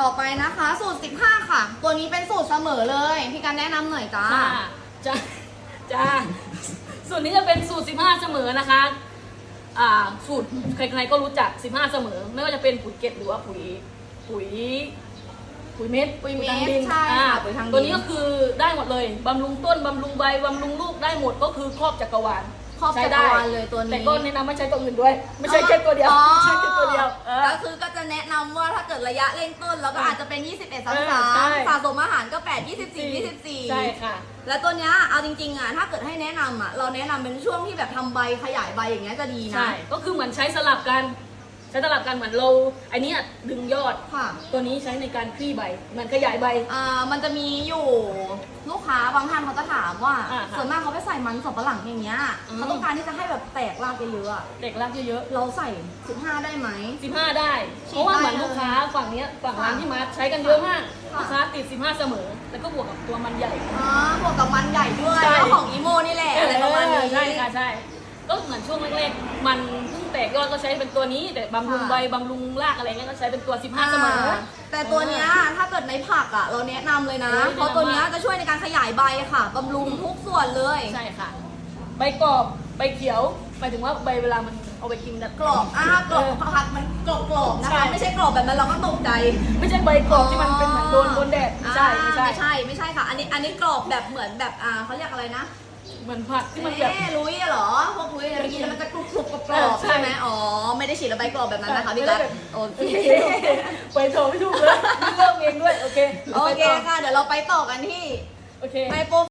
ต่อไปนะคะ สูตร 15 ค่ะ ตัวนี้เป็นสูตรเสมอเลย พี่การแนะนำหน่อยจ้า จ้าจ้าจ้าสูตรนี้จะเป็นสูตร 15 เสมอนะคะ อ่า สูตรใครๆก็รู้จัก 15 เสมอ ไม่ว่าจะเป็นปุ๋ยเกล็ดหรือว่าปุ๋ย ปุ๋ย ปุ๋ยเม็ดปุ๋ยเม็ดทางดินใช่ค่ะอ่าปุ๋ยทางดิน ตัวนี้ก็คือได้หมดเลย บำรุงต้น บำรุงใบ บำรุงลูกได้หมด ก็คือครอบจักรวาล ครอบใช้จักรได้วาลเลยตัวนี้ แต่ก็แนะนำไม่ใช้ตัวอื่นด้วย ไม่ใช่แค่ตัวเดียวอ๋อ ไม่ใช่แค่ตัวเดียว เออก็คือก็ จะแนะนำว่าถ้าเกิดระยะเร่งต้นแล้วก็เอออาจจะเป็น 21เออใช่33สะสมอาหารก็ 8 24 24 ใช่ค่ะ แล้วตัวเนี้ยเอาจริงๆอะถ้าเกิดให้แนะนำอะเราแนะนำเป็นช่วงที่แบบทำใบขยายใบอย่างเงี้ยจะดีนะ ใช่ ก็คือเหมือนใช้สลับกัน ใช้สลับกันเหมือนเราอันเนี้ยดึงยอด ค่ะ ตัวนี้ใช้ในการคลี่ใบเหมือนขยายใบ อ่า มันจะมีอยู่ลูกค้าบางท่านเขาจะถามว่า อ่าค่ะส่วนมากเขาไปใส่มันสำปะหลังอย่างเงี้ยอืม เขาต้องการที่จะให้แบบแตกรากเยอะๆอะเด็กรักเยอะเราใส่ 15 ได้ไหม ๆ15 ได้ฉีเพดราะว่าได้เหมือนลูกค้าฝั่งเนี้ยฝั่งร้านที่มาร์ทใช้กันเยอะมากค่ะ ลูกค้าติด 15 เสมอ แล้วก็บวกกับตัวมันใหญ่ อ๋อบวกกับมันใหญ่ด้วยใช่ แล้วของอีโมนี่แหละอะไรประมาณนี้ใช่ค่ะใช่ ก็เหมือนช่วงแรกๆ มันเพิ่งแตกยอดก็ใช้เป็นตัวนี้ แต่บำรุงค่ะใบบำรุงรากอะไรเงี้ยก็ใช้เป็นตัว 15 เสมออ่าแต่ตัวเนี้ยถ้าเกิดในผักอะ เราแนะนำเลยนะเฮ้ยเพราะตัวเนี้ยจะช่วยในการขยายใบค่ะบำรุงทุกส่วนเลย ใช่ค่ะ ใบกรอบ ใบเขียว หมายถึงว่าใบเวลามันเอาไปกินแบบกรอบอ่ากรอบผักมันกรอบกรอบๆนะใช่คะ ไม่ใช่กรอบแบบนั้นเราก็ตกใจ ไม่ใช่ใบกรอบที่มันเป็นเหมือนโดนโดนแดดไม่ใช่ ไม่ใช่อ่าไม่ใช่ ไม่ใช่ค่ะ อันนี้ อันนี้กรอบแบบเหมือนแบบ อ่าเขาเรียกอะไรนะ เหมือนผักที่มันแบบ เอ๊ะลุยอะเหรอ พวกลุยอะไรเมื่อกี้แล้วมันจะกรุบกรุบกรอบกรเอออบใช่ ใช่ไหมอ๋อ ไม่ได้ฉีดแล้วใบกรอบแบบนั้นนะคะพี่ไม่กัได้สแบบโอเคไปโทรไม่ถูกเลยเริ่มเองด้วย โอเคโอเคค่ะ เดี๋ยวเราไปต่อกันที่โอเค ไมโปร